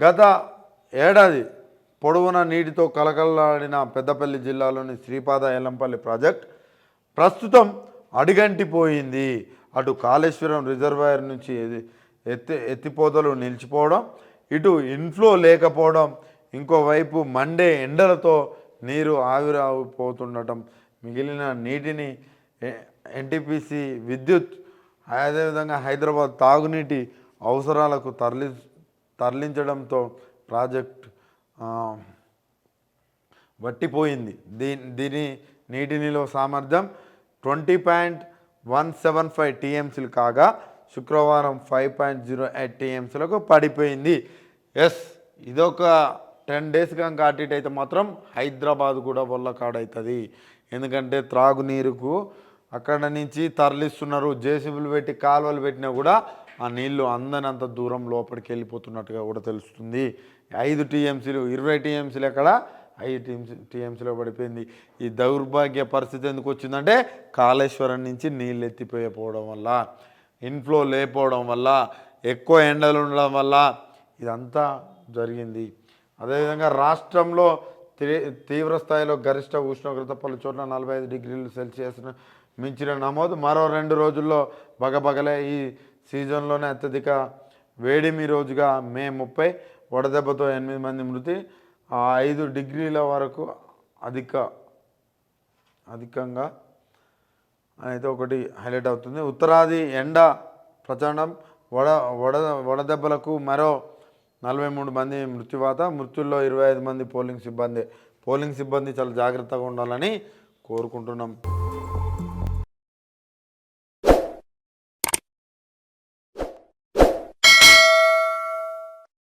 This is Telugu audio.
గత ఏడాది పొడవున నీటితో కలకల్లాడిన పెద్దపల్లి జిల్లాలోని శ్రీపాద ఎల్లంపల్లి ప్రాజెక్ట్ ప్రస్తుతం అడిగంటిపోయింది. అటు కాళేశ్వరం రిజర్వాయర్ నుంచి ఎత్తి ఎత్తిపోతలు నిలిచిపోవడం ఇటు ఇన్ఫ్లో లేకపోవడం ఇంకోవైపు మండే ఎండలతో నీరు ఆవిరాగిపోతుండటం మిగిలిన నీటిని ఎన్టీపీసీ విద్యుత్ అదేవిధంగా హైదరాబాద్ తాగునీటి అవసరాలకు తరలి తరలించడంతో ప్రాజెక్ట్ వట్టిపోయింది. దీని దీని నీటి నిల్వ సామర్థ్యం twenty point one seven five టీఎంసీలు కాగా శుక్రవారం ఫైవ్ పాయింట్ జీరో ఎయిట్ టీఎంసీలకు పడిపోయింది. ఎస్ ఇదొక టెన్ డేస్ కనుక అటు ఇటు అయితే మాత్రం హైదరాబాద్ కూడా వల్ల కాడవుతుంది ఎందుకంటే త్రాగునీరుకు అక్కడ నుంచి తరలిస్తున్నారు. జేసీబీలు పెట్టి కాలువలు పెట్టినా కూడా ఆ నీళ్ళు అందనంత దూరం లోపలికి వెళ్ళిపోతున్నట్టుగా కూడా తెలుస్తుంది. ఐదు టీఎంసీలు ఇరవై టీఎంసీలు ఎక్కడ? ఐదు టీఎంసీ టీఎంసీలో పడిపోయింది. ఈ దౌర్భాగ్య పరిస్థితి ఎందుకు వచ్చిందంటే కాళేశ్వరం నుంచి నీళ్ళు ఎత్తిపోయిపోవడం వల్ల ఇన్ఫ్లో లేకపోవడం వల్ల ఎక్కువ ఎండలు ఉండడం వల్ల ఇదంతా జరిగింది. అదేవిధంగా రాష్ట్రంలో తీ- తీవ్ర స్థాయిలో గరిష్ట ఉష్ణోగ్రత పలు చోట్ల నలభై ఐదు డిగ్రీలు సెల్సియస్ మించిన నమోదు. మరో రెండు రోజుల్లో బగబగలే ఈ సీజన్లోనే అత్యధిక వేడిమి రోజుగా మే ముప్పై వడదెబ్బతో ఎనిమిది మంది మృతి. ఐదు డిగ్రీల వరకు అధిక అధికంగా అయితే ఒకటి హైలైట్ అవుతుంది. ఉత్తరాది ఎండ ప్రచండం వడ వడ వడదెబ్బలకు మరో నలభై మూడు మంది మృత్యువాత. మృత్యుల్లో ఇరవై ఐదు మంది పోలింగ్ సిబ్బంది పోలింగ్ సిబ్బంది చాలా జాగ్రత్తగా ఉండాలని కోరుకుంటున్నాం.